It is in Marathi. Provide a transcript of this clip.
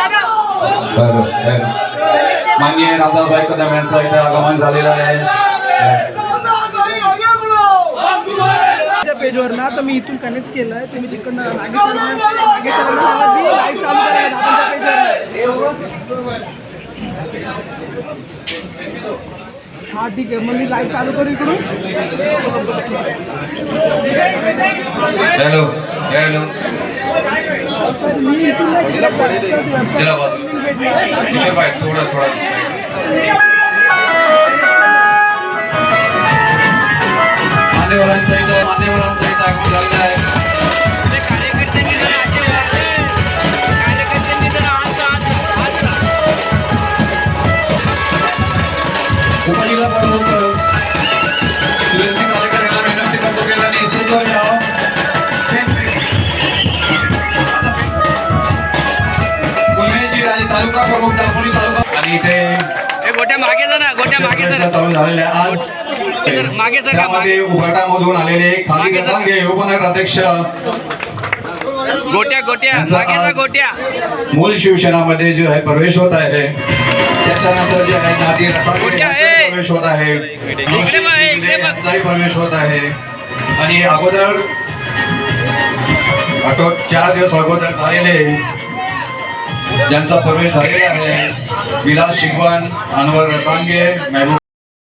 बर माननीय रामदासभाई कदम यांचं इथे आगमन झालेलं आहे. पेजवर ना तर मी इथून कनेक्ट केलं आहे तुम्ही तिकडनं हा ठीक आहे. मग मी लाइट चालू करू इकडून. हॅलो. हॅलो. मी इथून नाही केलं तर चला बाजू किशोर भाई थोडं थोडं मान्यवरांसहित मान्यवरांसहित आगमन झालेलं आहे. तालुका प्रमुख दापोली तालुका आणि इथे ए, गोट्या मागे जा ना गोट्या मागे जा. चालू. आज सर? त्यामध्ये आलेले खाली. गजांगे गोट्या गोट्या मागे जा गोट्या मूल शिवसेनामध्ये जो आहे प्रवेश होत आहे त्याच्यानंतर जे आहे नादी प्रवेश होत आहे. यांचाही प्रवेश होत आहे आणि अगोदर चार दिवस अगोदर झालेले ज्यांचा प्रवेश झालेला आहे विलास शिकवण अनवर रतांगे महबूब